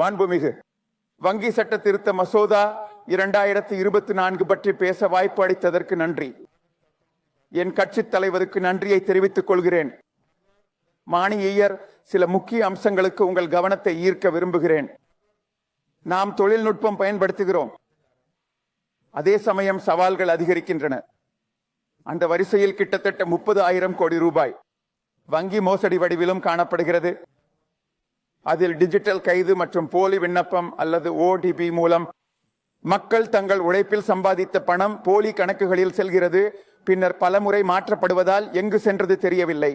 மாண்புமிகு வங்கி சட்ட திருத்த மசோதா இரண்டாயிரத்தி இருபத்தி நான்கு பற்றி பேச வாய்ப்பு அளித்ததற்கு நன்றி. என் கட்சித் தலைவருக்கு நன்றியை தெரிவித்துக் கொள்கிறேன். மானியர் சில முக்கிய அம்சங்களுக்கு உங்கள் கவனத்தை ஈர்க்க விரும்புகிறேன். நாம் தொழில்நுட்பம் பயன்படுத்துகிறோம். அதே சமயம் சவால்கள் அதிகரிக்கின்றன. அந்த வரிசையில் கிட்டத்தட்ட முப்பது ஆயிரம் கோடி ரூபாய் வங்கி மோசடி வடிவிலும் காணப்படுகிறது. அதில் டிஜிட்டல் கைது மற்றும் போலி விண்ணப்பம் அல்லது ஓடிபி மூலம் மக்கள் தங்கள் உழைப்பில் சம்பாதித்த பணம் போலி கணக்குகளில் செல்கிறது. பின்னர் பலமுறை மாற்றப்படுவதால் எங்கு சென்றது தெரியவில்லை.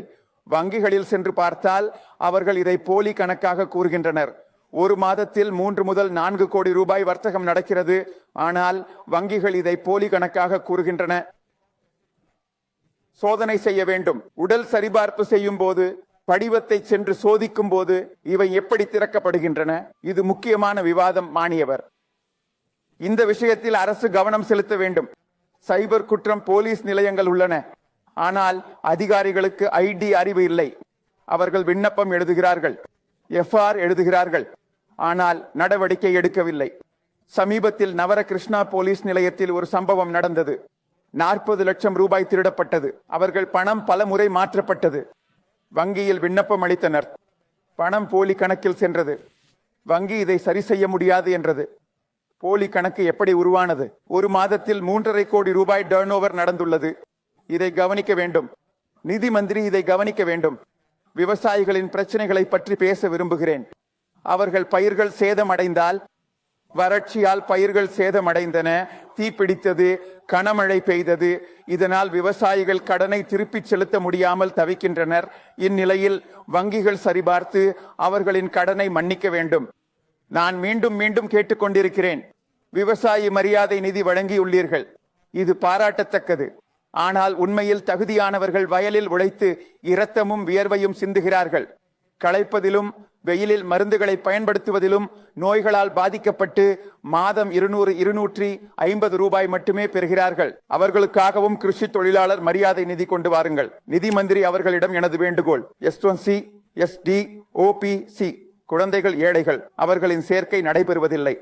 வங்கிகளில் சென்று பார்த்தால் அவர்கள் இதை போலி கணக்காக கூறுகின்றனர். ஒரு மாதத்தில் மூன்று முதல் நான்கு கோடி ரூபாய் வர்த்தகம் நடக்கிறது. ஆனால் வங்கிகள் இதை போலி கணக்காக கூறுகின்றன. சோதனை செய்ய வேண்டும். உடல் சரிபார்ப்பு செய்யும் போது படிவத்தை சென்று சோதிக்கும் போது இவை எப்படி திறக்கப்படுகின்றன? இது முக்கியமான விவாதம் மாணியவர் இந்த விஷயத்தில் அரசு கவனம் செலுத்த வேண்டும். சைபர் குற்றம் போலீஸ் நிலையங்கள் உள்ளன. ஆனால் அதிகாரிகளுக்கு ஐடி அறிவு இல்லை. அவர்கள் விண்ணப்பம் எழுதுகிறார்கள். எஃப்ஆர் எழுதுகிறார்கள். ஆனால் நடவடிக்கை எடுக்கவில்லை. சமீபத்தில் நவர கிருஷ்ணா போலீஸ் நிலையத்தில் ஒரு சம்பவம் நடந்தது. நாற்பது லட்சம் ரூபாய் திருடப்பட்டது. அவர்கள் பணம் பல முறை மாற்றப்பட்டது. வங்கியில் விண்ணப்பம் அளித்தனர். பணம் போலி கணக்கில் சென்றது. வங்கி இதை சரி செய்ய முடியாது என்றது. போலி கணக்கு எப்படி உருவானது? ஒரு மாதத்தில் மூன்றரை கோடி ரூபாய் டர்ன் ஓவர் நடந்துள்ளது. இதை கவனிக்க வேண்டும். நிதி மந்திரி இதை கவனிக்க வேண்டும். விவசாயிகளின் பிரச்சனைகளை பற்றி பேச விரும்புகிறேன். அவர்கள் பயிர்கள் சேதமடைந்தால் வறட்சியால் பயிர்கள் சேதமடைந்தன தீப்பிடித்தது கனமழை பெய்தது. இதனால் விவசாயிகள் கடனை திருப்பிச் செலுத்த முடியாமல் தவிக்கின்றனர். இந்நிலையில் வங்கிகள் சரிபார்த்து அவர்களின் கடனை மன்னிக்க வேண்டும். நான் மீண்டும் மீண்டும் கேட்டுக்கொண்டிருக்கிறேன். விவசாயி மரியாதை நிதி வழங்கியுள்ளீர்கள். இது பாராட்டத்தக்கது. ஆனால் உண்மையில் தகுதியானவர்கள் வயலில் உழைத்து இரத்தமும் வியர்வையும் சிந்துகிறார்கள். களைப்பதிலும் வெயிலில் மருந்துகளை பயன்படுத்துவதிலும் நோய்களால் பாதிக்கப்பட்டு மாதம் இருநூறு இருநூற்றி ஐம்பது ரூபாய் மட்டுமே பெறுகிறார்கள். அவர்களுக்காகவும் கிருஷி தொழிலாளர் மரியாதை நிதி கொண்டு வாருங்கள். நிதி மந்திரி அவர்களிடம் எனது வேண்டுகோள். S C S T OBC குழந்தைகள் ஏழைகள் அவர்களின் சேர்க்கை நடைபெறுவதில்லை.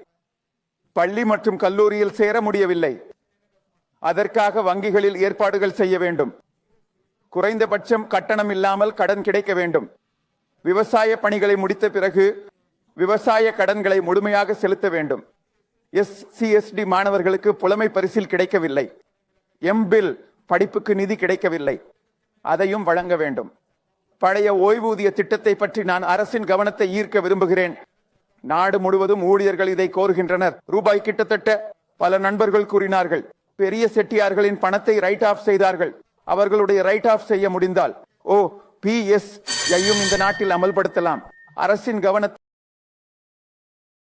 பள்ளி மற்றும் கல்லூரியில் சேர முடியவில்லை. அதற்காக வங்கிகளில் ஏற்பாடுகள் செய்ய வேண்டும். குறைந்தபட்சம் கட்டணம் இல்லாமல் கடன் கிடைக்க வேண்டும். விவசாய பணிகளை முடித்த பிறகு விவசாய கடன்களை முழுமையாக செலுத்த வேண்டும். எஸ்சிஎஸ்டி மாணவர்களுக்கு புலமை பரிசில் கிடைக்கவில்லை. எம்பில் படிப்புக்கு நிதி கிடைக்கவில்லை. அதையும் வழங்க வேண்டும். பழைய ஓய்வூதிய திட்டத்தை பற்றி நான் அரசின் கவனத்தை ஈர்க்க விரும்புகிறேன். நாடு முழுவதும் ஊழியர்கள் இதை கோருகின்றனர். ரூபாய் கிட்டத்தட்ட பல நண்பர்கள் கூறினார்கள். பெரிய செட்டியார்களின் பணத்தை ரைட் ஆஃப் செய்தார்கள். அவர்களுடைய ரைட் ஆஃப் செய்ய முடிந்தால். ஓ பி எஸ் ஐயும் இந்த நாட்டில் அமல்படுத்தலாம். அரசின் கவனத்தை